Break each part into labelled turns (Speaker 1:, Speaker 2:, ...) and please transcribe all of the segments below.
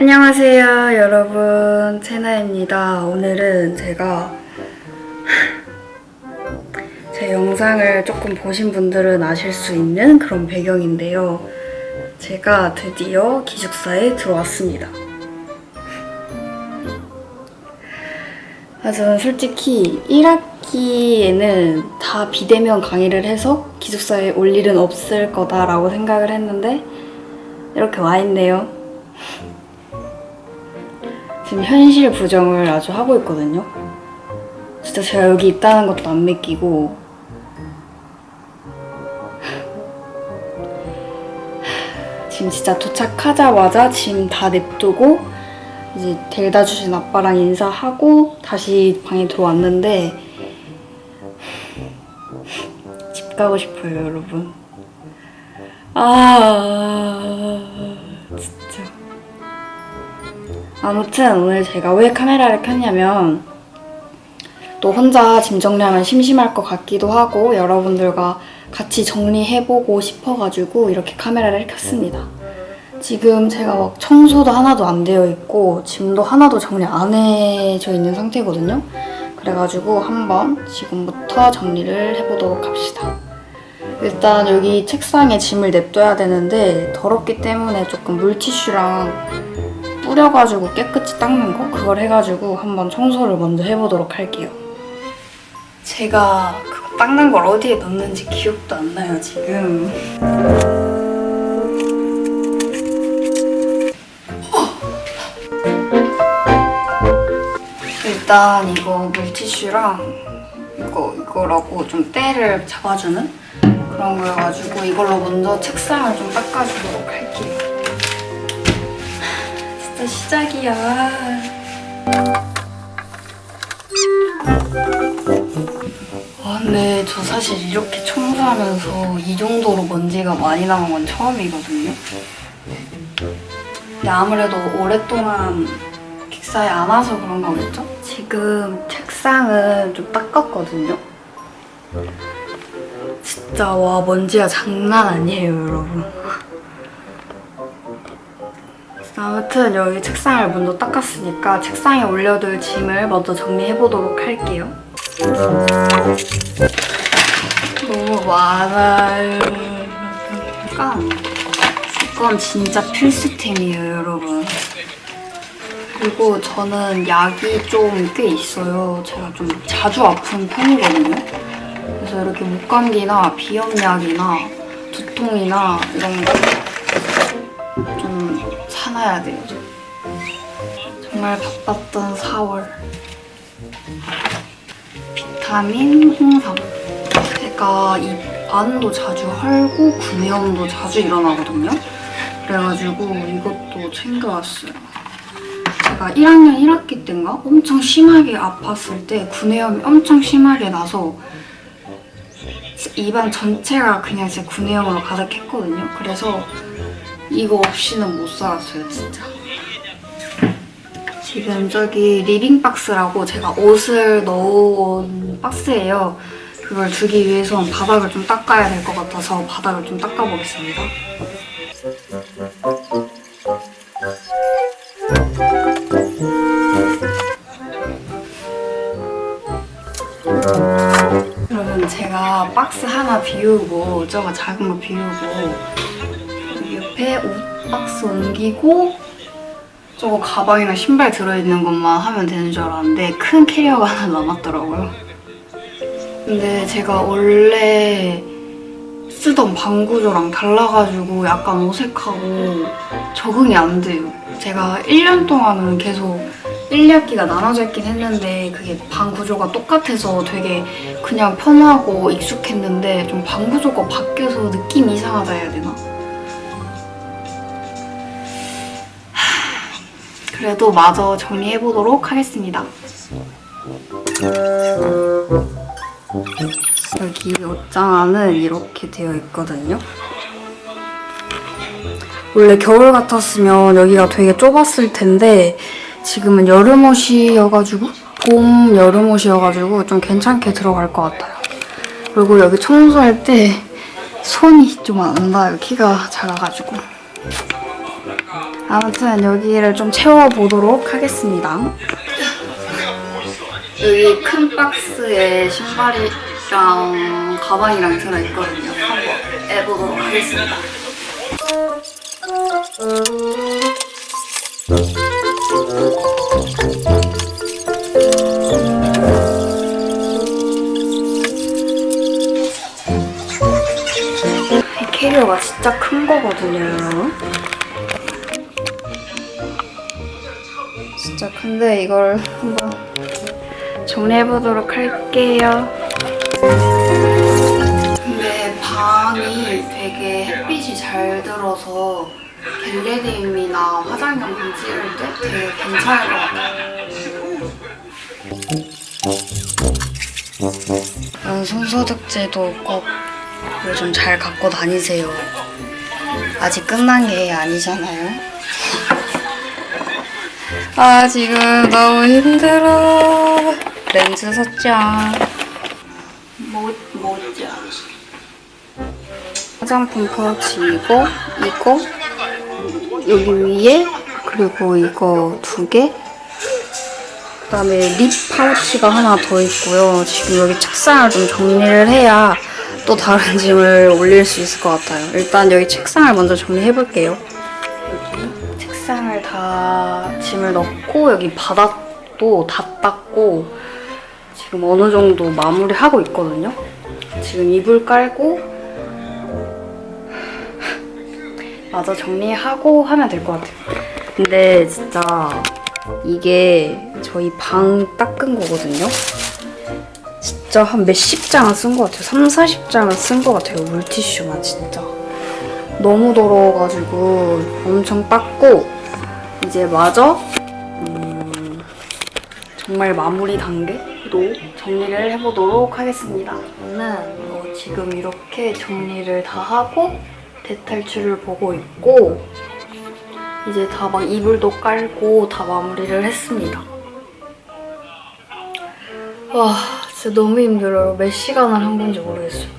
Speaker 1: 안녕하세요 여러분. 채나입니다. 오늘은 제가 제 영상을 조금 보신 분들은 아실 수 있는 그런 배경인데요. 제가 드디어 기숙사에 들어왔습니다. 아, 저는 솔직히 1학기에는 다 비대면 강의를 해서 기숙사에 올 일은 없을 거다라고 생각을 했는데 이렇게 와 있네요 지금 현실 부정을 아주 하고 있거든요. 진짜 제가 여기 있다는 것도 안 믿기고 지금 진짜 도착하자마자 짐 다 냅두고 이제 데려다 주신 아빠랑 인사하고 다시 방에 들어왔는데 집 가고 싶어요, 여러분. 아 진짜. 아무튼 오늘 제가 왜 카메라를 켰냐면 또 혼자 짐 정리하면 심심할 것 같기도 하고 여러분들과 같이 정리해보고 싶어가지고 이렇게 카메라를 켰습니다. 지금 제가 막 청소도 하나도 안 되어 있고 짐도 하나도 정리 안 해져 있는 상태거든요. 그래가지고 한번 지금부터 정리를 해보도록 합시다. 일단 여기 책상에 짐을 냅둬야 되는데 더럽기 때문에 조금 물티슈랑 뿌려가지고 깨끗이 닦는 거 그걸 해가지고 한번 청소를 먼저 해보도록 할게요. 제가 그거 닦는 걸 어디에 넣는지 기억도 안 나요 지금. 일단 이거 물티슈랑 이거 이거라고 좀 때를 잡아주는 그런 거여가지고 이걸로 먼저 책상을 좀 닦아주도록 할게요. 진짜 시작이야. 아, 근데 저 사실 이렇게 청소하면서 이 정도로 먼지가 많이 남은 건 처음이거든요. 근데 아무래도 오랫동안 기사에 안 와서 그런 거겠죠? 지금 책상은 좀 닦았거든요. 진짜 와 먼지가 장난 아니에요, 여러분. 아무튼 여기 책상을 먼저 닦았으니까 책상에 올려둘 짐을 먼저 정리해보도록 할게요. 너무 많아요. 습관. 습관 진짜 필수템이에요, 여러분. 그리고 저는 약이 좀 꽤 있어요. 제가 좀 자주 아픈 편이거든요. 그래서 이렇게 목감기나 비염약이나 두통이나 이런 거좀 사놔야 돼요. 저. 정말 바빴던 4월. 비타민 홍삼. 제가 이 안도 자주 헐고 구내염도 자주 일어나거든요. 그래가지고 이것도 챙겨왔어요. 제가 1학년 1학기 때인가 엄청 심하게 아팠을 때 구내염이 엄청 심하게 나서 입안 전체가 그냥 제 구내염으로 가득했거든요. 그래서 이거 없이는 못 살았어요, 진짜. 지금 저기 리빙박스라고 제가 옷을 넣어온 박스예요. 그걸 두기 위해선 바닥을 좀 닦아야 될 것 같아서 바닥을 좀 닦아보겠습니다. 여러분 제가 박스 하나 비우고 저거 작은 거 비우고 옆에 옷 박스 옮기고 저거 가방이나 신발 들어있는 것만 하면 되는 줄 알았는데 큰 캐리어가 하나 남았더라고요. 근데 제가 원래 쓰던 방 구조랑 달라가지고 약간 어색하고 적응이 안 돼요. 제가 1년 동안은 계속 1, 2학기가 나눠져 있긴 했는데 그게 방 구조가 똑같아서 되게 그냥 편하고 익숙했는데 좀 방 구조가 바뀌어서 느낌이 이상하다 해야 되나? 그래도 마저 정리해보도록 하겠습니다. 여기 옷장 안은 이렇게 되어 있거든요. 원래 겨울 같았으면 여기가 되게 좁았을 텐데 지금은 여름 옷이어가지고 봄 여름 옷이어가지고 좀 괜찮게 들어갈 것 같아요. 그리고 여기 청소할 때 손이 좀 안 닿아요. 키가 작아가지고. 아무튼 여기를 좀 채워보도록 하겠습니다. 여기 큰 박스에 신발이랑 가방이랑 들어있거든요. 한번 해보도록 하겠습니다. 이 캐리어가 진짜 큰 거거든요. 진짜 큰데 이걸 한번 정리해 보도록 할게요. 근데 방이 되게 햇빛이 잘 들어서 겟레디임이나 화장 영상 찍을 때 되게 괜찮을 것 같아요. 이런 손소독제도 꼭 요즘 잘 갖고 다니세요. 아직 끝난 게 아니잖아요. 아 지금 너무 힘들어. 렌즈 샀죠. 뭐 뭐죠? 화장품 파우치 이거 이거 여기 위에 그리고 이거 두 개. 그 다음에 립 파우치가 하나 더 있고요. 지금 여기 책상을 좀 정리를 해야 또 다른 짐을 올릴 수 있을 것 같아요. 일단 여기 책상을 먼저 정리해 볼게요. 다 짐을 넣고 여기 바닥도 다 닦고 지금 어느 정도 마무리하고 있거든요. 지금 이불 깔고 마저 정리하고 하면 될 것 같아요. 근데 진짜 이게 저희 방 닦은 거거든요. 진짜 한 몇십 장은 쓴 것 같아요. 3, 40장은 쓴 것 같아요. 물티슈만 진짜. 너무 더러워가지고 엄청 닦고 이제 마저 음, 정말 마무리 단계로 정리를 해보도록 하겠습니다. 저는 어, 지금 이렇게 정리를 다 하고 대탈출을 보고 있고 이제 다 막 이불도 깔고 다 마무리를 했습니다. 와 진짜 너무 힘들어요. 몇 시간을 한 건지 모르겠어요.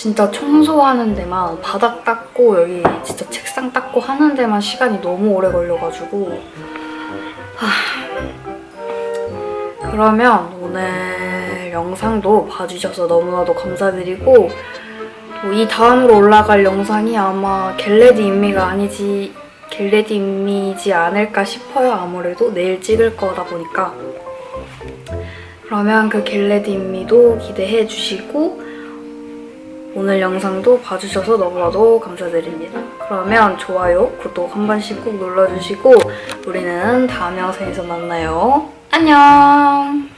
Speaker 1: 진짜 청소하는 데만 바닥 닦고 여기 진짜 책상 닦고 하는 데만 시간이 너무 오래 걸려가지고. 하... 그러면 오늘 영상도 봐주셔서 너무나도 감사드리고 또 이 다음으로 올라갈 영상이 아마 겟레디 인미가 아니지 겟레디 인미지 않을까 싶어요. 아무래도 내일 찍을 거다 보니까. 그러면 그 겟레디 인미도 기대해 주시고 오늘 영상도 봐주셔서 너무나도 감사드립니다. 그러면 좋아요, 구독 한 번씩 꼭 눌러주시고 우리는 다음 영상에서 만나요. 안녕!